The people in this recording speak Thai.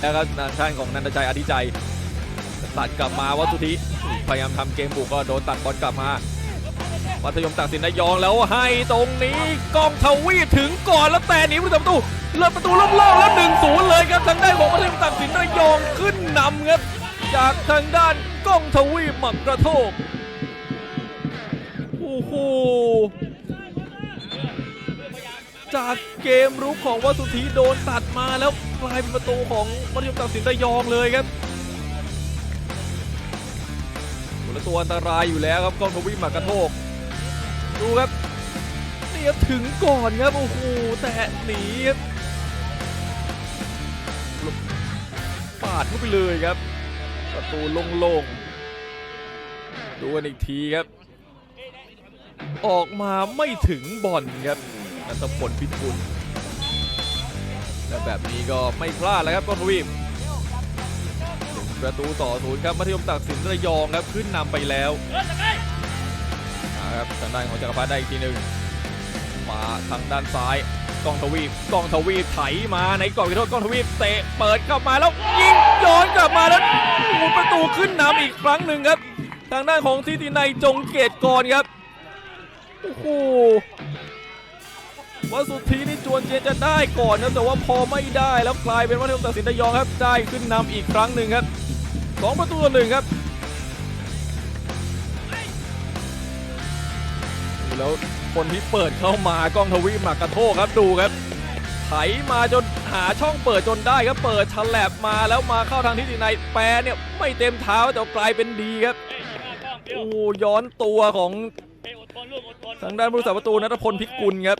แล้วก็ทางด้านของนันทชัยอธิใจ ตัดกลับมาวัตถุธิพยายามทำเกมบุกก็โดนตัดบอลกลับมามัธยมตักสินนายองแล้วให้ตรงนี้กองทวีถึงก่อนแล้วแต่หนีประตูเลิศประตูโล่งๆแล้วหนึ่งศูนย์เลยครับทางด้านของมัธยมตักสินนายองขึ้นนำครับจากทางด้านกองทวีหมักกระโทก จากเกมรุกของวัตถุทีโดนตัดมาแล้วกลายเป็นประตูของมัธยมตักสินระยองเลยครับคนละตัวอันตรายอยู่แล้วครับกองทวีมักระโทก ดูครับเนี่ครับถึงก่อนครับโอ้โหแต่หนีครับหลบปาดเข้าไปเลยครับ ประตูโล่งๆดูกันอีกทีครับ ออกมาไม่ถึงบอลครับ นัทพลพิกุลและแบบนี้ก็ไม่พลาดแล้วครับก้อนทวีปประตูต่อศูนย์ครับมัธยมตักสินระยองครับขึ้นนำไปแล้วนะครับทางด้านของจักรพัฒน์ได้อีกทีหนึ่งมาทางด้านซ้ายกองทวีปกองทวีปไถมาในกรอบโทษกองทวีปเตะเปิดเข้ามาแล้วยิงย้อนกลับมาแล้วหมุนประตูขึ้นนำอีกครั้งหนึ่งครับ ทางด้านของทิตินัยจงเกตกรครับโอ้โห ว่าสุดทีนี่จวนเจนจะได้ก่อนนะแต่ว่าพอไม่ได้แล้วกลายเป็นว่าเทมตัดสินระยองครับได้ขึ้นนำอีกครั้งหนึ่งครับสองประตูต่อหนึ่งครับแล้วคนที่เปิดเข้ามากล้องทวีหมากกระโทกครับดูครับไถมาจนหาช่องเปิดจนได้ครับเปิดฉลับมาแล้วมาเข้าทางทิศในแปรเนี่ยไม่เต็มเท้าแต่กลายเป็นดีครับโอ้ย้อนตัวของทางด้านผู้รักษาประตูนัทพลพิกุลครับ